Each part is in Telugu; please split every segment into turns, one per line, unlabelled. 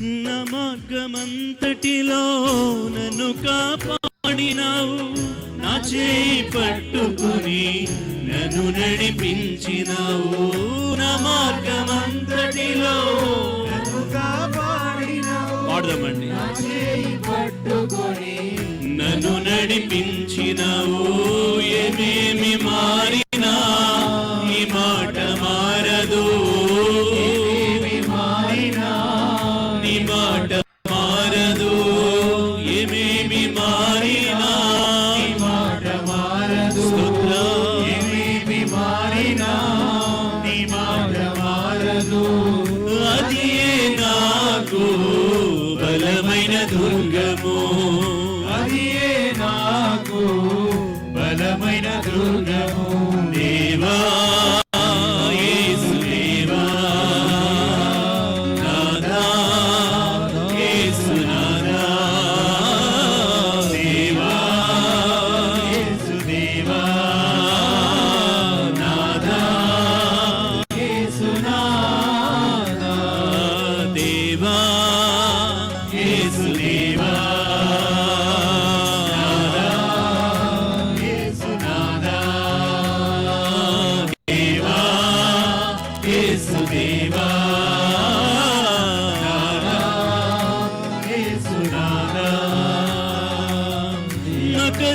నా మార్గమంతటిలో నన్ను కాపాడినావు. నా చేయి పట్టుకుని నన్ను నడిపించినావు. నా మార్గమంతటిలో పాడదామండి. నన్ను నడిపించినావు. ఏమేమి మారినా ఈ మాట మారదు.
నాయనా
నీ మాట మారదు. అది నాకు బలమైన దుర్గము?
అది నాకు బలమైన దుర్గము?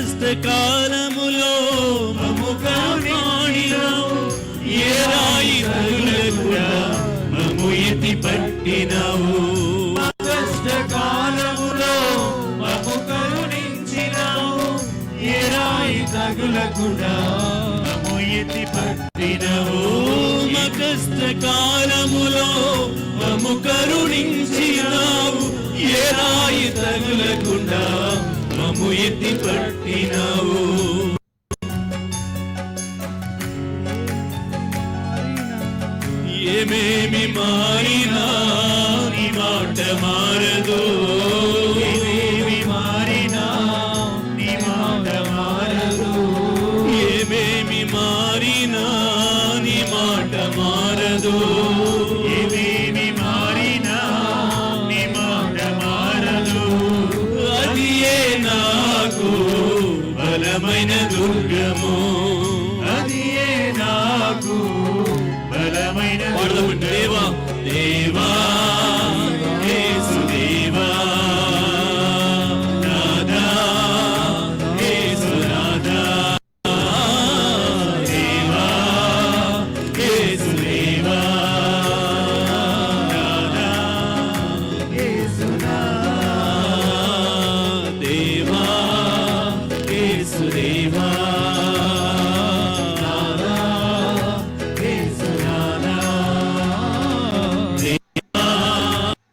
నా కష్ట కాలములో మము కాపాడినావు ఏ రాయి తగులకుండా మము ఎత్తి పట్టినావు.
కష్టకాలములో మము కరుణించినావు. ఏ రాయి తగులకుండా మము ఎత్తి పట్టినవు.
మా కష్ట కాలములో మము కరుణించినావు. ఏ రాయి తగులకుండా మము ఎత్తి పట్టినావు. ఏమేమి మారినా నీ మాట మారదు.
ఏమేమి మారినా నీ మాట మారదు.
ఏమేమి మారినా నీ మాట మారదు. దుర్గము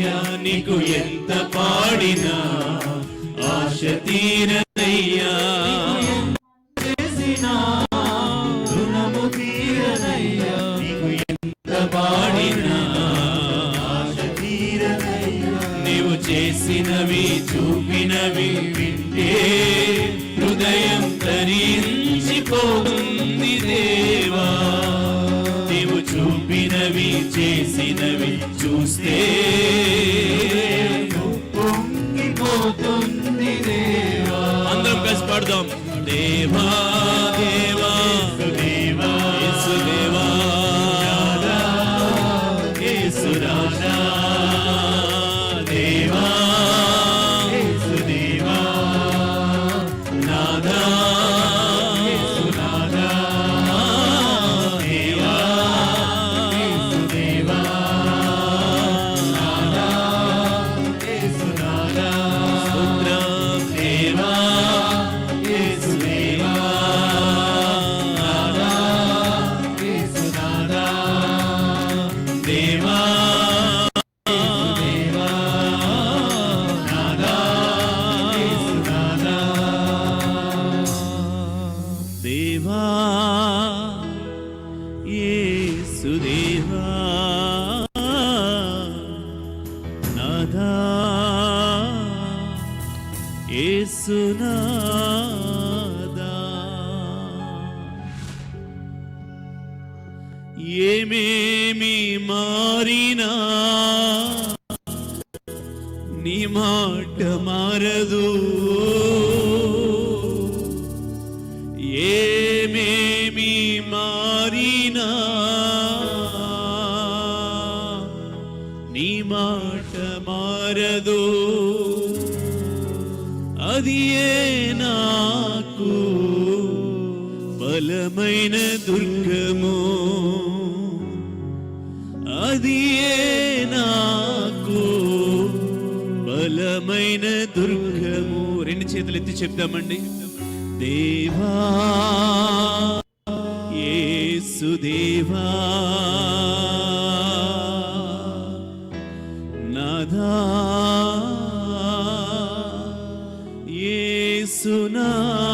అయ్యా నీకు
ఎంత పాడినా ఆశ తీరదయ్యా
చేసిన రుణము తీరనయ్యా. నీకు
ఎంత పాడినా
ఆశ తీరనయ్యా.
నీవు చేసినవి చూపినవి వింటే హృదయం తరించిపోతుంది దేవా. నీవు చూపినవి చేసినవి చూస్తే ఏసునాదా ఏమేమి మారినా? నీ మాట మారదు. ఏమేమి మారినా? నీ మాట మారదు. అది నాకు బలమైన దుర్గము. అది నాకు బలమైన దుర్గము. రెండు చేతులు ఎత్తి చెప్దామండి. దేవా యేసు దేవా 啊